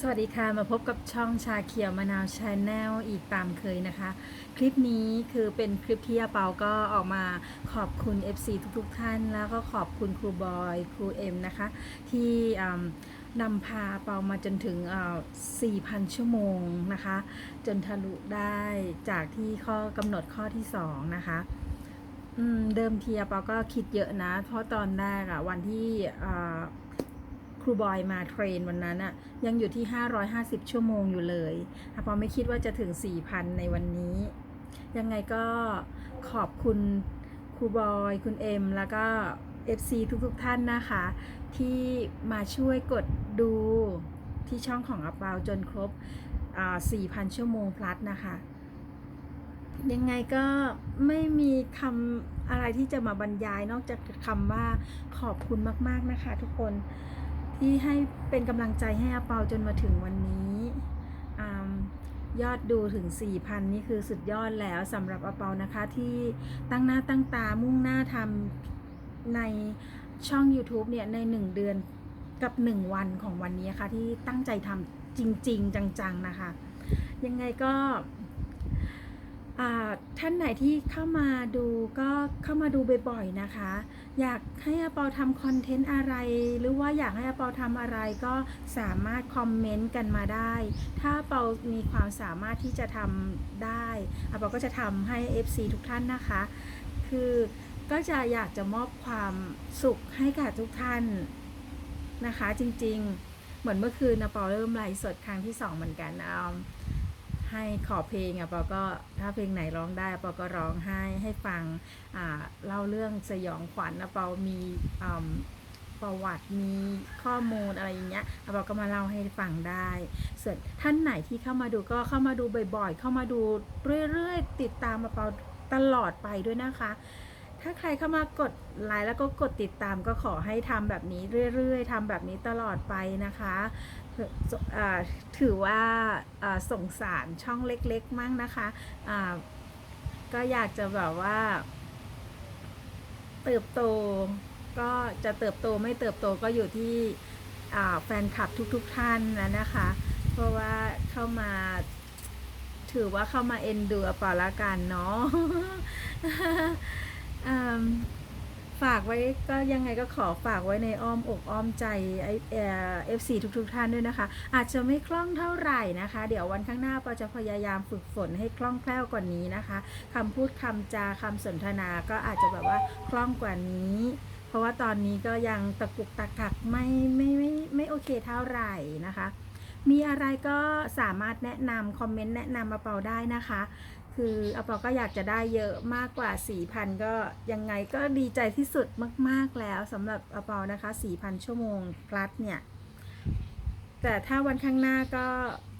สวัสดีค่ะมาพบกับช่องชาเขียวมะนาวชาแนลอีกตามเคยนะคะ คลิปนี้คือเป็นคลิปที่อาเปาก็ออกมาขอบคุณ FC ทุกๆท่าน แล้วก็ขอบคุณครูบอยครูเอ็มนะคะ ที่นำพาเปามาจนถึง 4,000 ชั่วโมงนะคะ จนทะลุได้จากที่ข้อกำหนดข้อที่ 2 นะคะเดิมทีอาเปาก็คิดเยอะนะ เพราะตอนแรกอะวันที่ รูบอยมาเทรนวันนั้นอะยังอยู่ที่ 550 ชั่วโมงอยู่เลยอปอไม่คิดว่าจะถึง 4,000 ในวันนี้ ยังไงก็ขอบคุณครูบอย คุณเอ็ม แล้วก็ FC ทุกๆทท่านนะคะ ที่มาช่วยกดดูที่ช่องของอาเปาจนครบอ่า4,000 ชั่วโมงพลัสนะคะ ยังไงก็ไม่มีคำอะไรที่จะมาบรรยายนอกจากคำว่าขอบคุณมาก ๆ นะคะทุกคน ที่ให้เป็นกำลังใจให้อาเปาจนมาถึงวันนี้อยอดดูถึง 4,000 นี่คือสุดยอดแล้วสำหรับอาเปานะคะที่ตั้งหน้าตั้งตามุ่งหน้าทำในช่อง YouTube เนี่ยใน 1 เดือนกับ 1 วันของวันนี้ค่ะที่ตั้งใจทำจริง ๆ จัง ๆ นะคะ ยังไงก็ ท่านไหนที่เข้ามาดูก็เข้ามาดูบ่อยๆนะคะ อยากให้อาเปาทำคอนเทนต์อะไร หรือว่าอยากให้อาเปาทำอะไรก็สามารถคอมเมนต์กันมาได้ ถ้าเปามีความสามารถที่จะทำได้อาเปาก็จะทำให้ FC ทุกท่านนะคะ คือก็จะอยากจะมอบความสุขให้กับทุกท่านนะคะ จริงๆ เหมือนเมื่อคืนอาเปาเริ่มไลฟ์สดครั้งที่สองเหมือนกันเอา ให้ขอเพลงอะปอก็ถ้าเพลงไหนร้องได้ปอก็ร้องให้ให้ฟังอ่าเล่าเรื่องสยองขวัญนะปอมีอืมประวัติมีข้อมูลอะไรอย่างเงี้ยอะปอก็มาเล่าให้ฟังได้ ส่วนท่านไหนที่เข้ามาดูก็เข้ามาดูบ่อยๆ เข้ามาดูเรื่อยๆ ติดตามมาเปาตลอดไปด้วยนะคะ ถ้าใครเข้ามากดไลค์แล้วก็กดติดตามก็ขอให้ทำแบบนี้เรื่อยๆทำแบบนี้ตลอดไปนะคะ ถือว่าอ่งสารช่องเล็กๆมั่งนะคะก็อยากจะแบบว่า เติบโตก็จะเติบโตไม่เติบโตก็อยู่ที่แฟนคลับทุกๆทท่านนะนะคะ เพราะว่าเข้ามาถือว่าเข้ามาเอ็นดูอปาละกันเนาะ ฝากไว้ก็ยังไงก็ขอฝากไว้ในอ้อมอกอ้อมใจไอเอฟซีทุกๆทท่านด้วยนะคะ อาจจะไม่คล่องเท่าไหร่นะคะ เดี๋ยววันข้างหน้าปอจะพยายามฝึกฝนให้คล่องแคล่วกว่านี้นะคะคำพูดคำจาคำสนทนาก็อาจจะแบบว่าคล่องกว่านี้ เพราะว่าตอนนี้ก็ยังตะกุกตะกักไม่ไม่ไม่ไม่โอเคเท่าไหร่นะคะมีอะไรก็สามารถแนะนำคอมเมนต์แนะนำอาเปาได้นะคะ คืออปาก็อยากจะได้เยอะมากกว่า 4,000 ก็ยังไงก็ดีใจที่สุดมาก ๆแล้วสำหรับอปานะคะ 4,000 ชั่วโมงพลัสเนี่ย แต่ถ้าวันข้างหน้าก็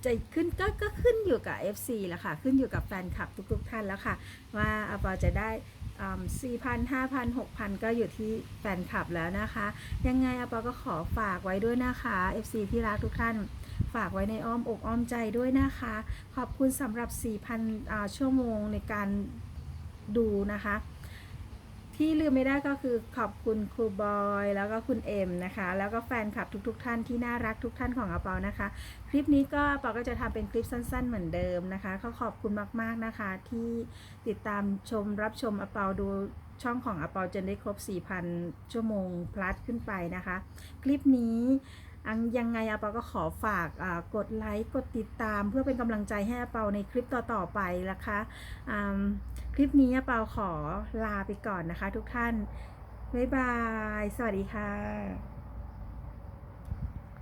จะขึ้นก็ก็ขึ้นอยู่กับ FC แหละค่ะ ขึ้นอยู่กับแฟนคลับทุกๆท่านแล้วค่ะ ว่าอปาจะได้สี่พันห้าพันหกพันก็อยู่ที่แฟนคลับแล้วนะคะ ยังไงอปาก็ขอฝากไว้ด้วยนะคะ FC ที่รักทุกท่าน ฝากไว้ในอ้อมอกอ้อมใจด้วยนะคะ ขอบคุณสำหรับ 4,000 ชั่วโมงในการดูนะคะ ที่ลืมไม่ได้ก็คือขอบคุณครูบอยแล้วก็คุณเอ็มนะคะ แล้วก็แฟนคลับทุกๆทท่านที่น่ารักทุกท่านของอาเปานะคะ คลิปนี้ก็อาเปาก็จะทำเป็นคลิปสั้น ๆ เหมือนเดิมนะคะก็ขอบคุณมากๆนะคะ ที่ติดตามชมรับชมอาเปาดูช่องของอาเปาจนได้ครบ 4,000 ชั่วโมงพลัสขึ้นไปนะคะ คลิปนี้ อังยังไงอาเปาก็ขอฝากกดไลค์กดติดตาม เพื่อเป็นกำลังใจให้อาเปาในคลิปต่อๆไปนะคะคลิปนี้อาเปาขอลาไปก่อนนะคะ ทุกท่านบ๊ายบาย สวัสดีค่ะ